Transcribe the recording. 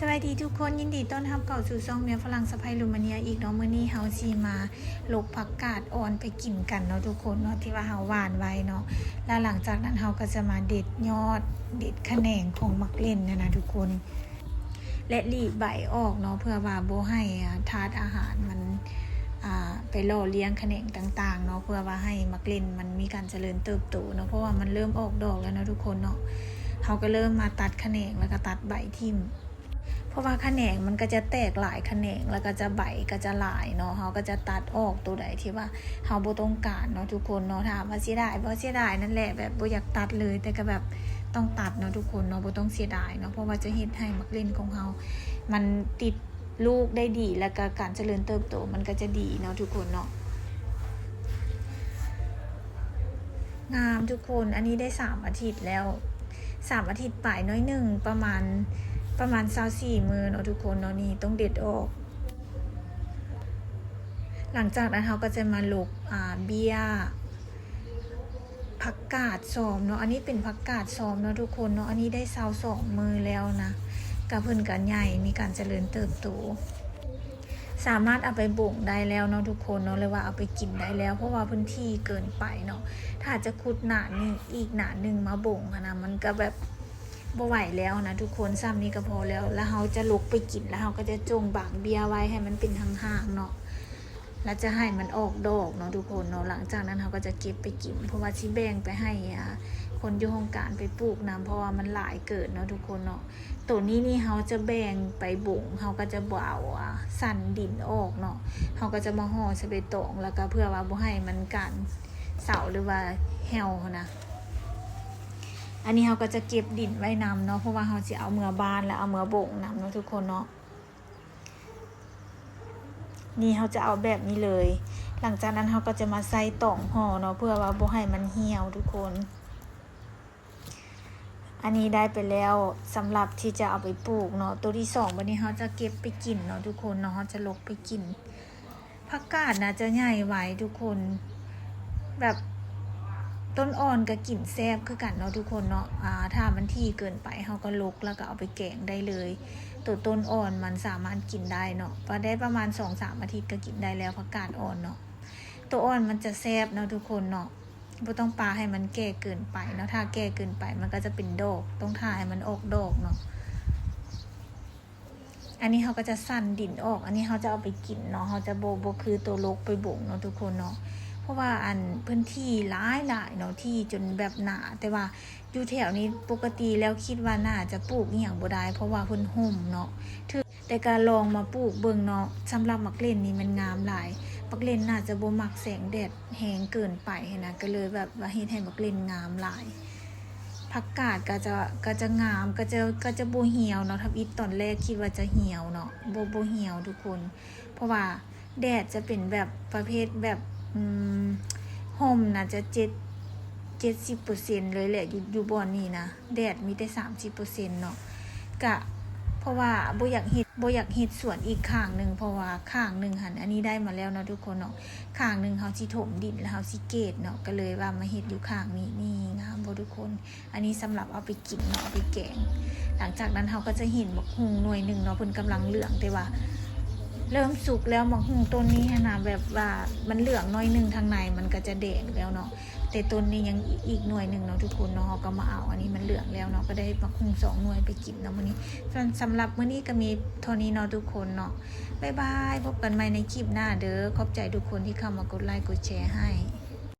สวัสดีทุกคนยินดีต้อนรับเข้าสู่ช่องเมียฝรั่งสะพายลูมาเนียอีกเนาะมื้อนี้เฮาสิมาลกผักกาดอ่อนไปกินกันเนาะทุกคนเนาะที่ว่าเฮาหวานไว้เนาะแล้วหลังจากนั้นเฮาก็จะมาเด็ดยอดเด็ดแขนงของมักเล่นนะนะทุกคน และรีบใบออกเนาะเพื่อว่าบ่ให้อ่าทาดอาหารมันอ่าไปล่อเลี้ยงแขนงต่างๆเนาะเพื่อว่าให้มักเล่นมันมีการเจริญเติบโตเนาะเพราะว่ามันเริ่มออกดอกแล้วเนาะทุกคนเนาะเฮาก็เริ่มมาตัดแขนงแล้วก็ตัดใบทิ่ม เพราะว่าแขนงมันก็จะแตกหลายแขนงแล้วก็จะใบก็จะหลายเนาะเขาก็จะตัดออกตัวใดที่ว่าเขาบ่ต้องการเนาะทุกคนเนาะถามว่าเสียดายบ่เสียดายนั่นแหละแบบบ่อยากตัดเลยแต่ก็แบบต้องตัดเนาะทุกคนเนาะบ่ต้องเสียดายเนาะเพราะว่าจะเฮ็ดให้มักเล่นของเขามันติดลูกได้ดีแล้วก็การเจริญเติบโตมันก็จะดีเนาะทุกคนเนาะงามทุกคนอันนี้ได้สามอาทิตย์แล้วสามอาทิตย์ป่ายน้อยหนึ่งประมาณ ประมาณเศร้าสี่มือเนาะทุกคนเนาะนี่ต้องเด็ดออก หลังจากนั้นเขาก็จะมาลกอ่าเบี้ยผักกาดซอมเนาะอันนี้เป็นผักกาดซอมเนาะทุกคนเนาะอันนี้ได้เศร้าสองมือแล้วนะกระเพิ่นกันใหญ่มีการเจริญเติบโตสามารถเอาไปบ่งได้แล้วเนาะทุกคนเนาะเลยว่าเอาไปกินได้แล้ว เพราะว่าพื้นที่เกินไปเนาะถ้าจะขุดหนานี่อีกหนาหนึ่งมาบ่งนะมันก็แบบ บ่ไหวแล้วนะทุกคนซ้ำนี้ก็พอแล้ว แล้วเราจะลุกไปกินแล้วเราก็จะจงบางเบียร์ไว้ให้มันเป็นห่างๆเนาะแล้วจะให้มันออกดอกเนาะทุกคนเนาะหลังจากนั้นเราก็จะเก็บไปกิน เพราะว่าที่แบ่งไปให้อ่าคนอยู่โครงการไปปลูกนะเพราะว่ามันหลายเกิดเนาะทุกคนเนาะตัวนี้นี่เขาจะแบ่งไปบุงเขาก็จะเอาอะสั่นดินออกเนาะเขาก็จะมาห่อสเปตองแล้วก็เพื่อว่าบ่ให้มันกันเสาหรือว่าแหวนะ อันนี้เราก็จะเก็บดินไว้นำเนาะเพราะว่าเราจะเอาเมือบ้านแล้วเอาเมือบ่งนำเนาะทุกคนเนาะนี่เราจะเอาแบบนี้เลย หลังจากนั้นเราก็จะมาใส่ต่องห่อเนาะเพื่อว่าบ่ให้มันเหี่ยวทุกคน อันนี้ได้ไปแล้วสำหรับที่จะเอาไปปลูกเนาะตัวที่สองวันนี้เราจะเก็บไปกินเนาะทุกคนเนาะเราจะลกไปกินผักกาดนะจะใหญ่ไว้ทุกคน แบบ ต้นอ่อนกับกลิ่นแซบคือกันเนาะทุกคนเนาะอ่าถ้ามันที่เกินไปเขาก็ลกแล้วก็เอาไปแกงได้เลย ตัวต้นอ่อนมันสามารถกินได้เนาะพอได้ประมาณสองสามอาทิตย์ก็กินได้แล้วผักกาดอ่อนเนาะตัวอ่อนมันจะแซบเนาะทุกคนเนาะไม่ต้องปาให้มันแก่เกินไปเนาะถ้าแก่เกินไปมันก็จะเป็นดอกต้องทาให้มันออกดอกเนาะอันนี้เขาก็จะสั่นดินออก อันนี้เขาจะเอาไปกินเนาะเขาจะโบโบคือตัวลกไปบ่งเนาะทุกคนเนาะ เพราะว่าอันพื้นที่หลายหลายเนาะที่จนแบบหนาแต่ว่าอยู่แถวนี้ปกติแล้วคิดว่าน่าจะปลูกอย่างบ่ได้เพราะว่าเพิ่นห่มเนาะถือแต่การลองมาปลูกเบิ่งเนาะสำหรับมักเล่นนี่มันงามหลายมักเล่นน่าจะบ่มักแสงแดดแห้งเกินไปนะก็เลยแบบว่าเฮ็ดให้มักเล่นงามหลายผักกาดก็จะก็จะงามก็จะก็จะบ่เหี่ยวเนาะทับอีตอนแรกคิดว่าจะเหี่ยวเนาะบ่บ่เหี่ยวทุกคน เพราะว่าแดดจะเป็นแบบประเภทแบบ ห่มน่าจะเจ็ดเจ็ดสิบเปอร์เซ็นเลยแหละอยู่อยู่บอนนี่นะแดดมีแต่สามสิบเปอร์เซ็นเนาะกะเพราะว่าโบอยากเฮ็ดโบอยากเฮ็ดสวนอีกข้างหนึ่งเพราะว่าข้างหนึ่งหันอันนี้ได้มาแล้วเนาะทุกคนเนาะข้างหนึ่งเขาสิถมดินแล้วเขาสิเกตเนาะก็เลยว่ามาเฮ็ดอยู่ข้างนี้นี่งามบ่ทุกคน อันนี้สำหรับเอาไปกินเนาะเอาไปแกง หลังจากนั้นเขาก็จะเห็นบักฮุงหน่วยหนึ่งเนาะเพิ่นกำลังเหลืองแต่ว่า เริ่มสุกแล้วมกหุงต้นนี้นะแบบว่ามันเหลืองหน้อยหนึ่งทางในมันก็จะแดงแล้วเนาะแต่ต้นนี้ยังอีกหน่วยหนึ่งเนาะทุกคนเนาะก็มาเอาอันนี้มันเหลืองแล้วเนาะก็ได้มกหุงสองหน่วยไปกินเนาะมื้อนี้ส่วนสำหรับมื้อนี้ก็มีเท่านี้เนาะทุกคนเนาะบ๊ายบายพบกันใหม่ในคลิปหน้าเด้อขอบใจทุกคนที่เข้ามากดไลค์กดแชร์ให้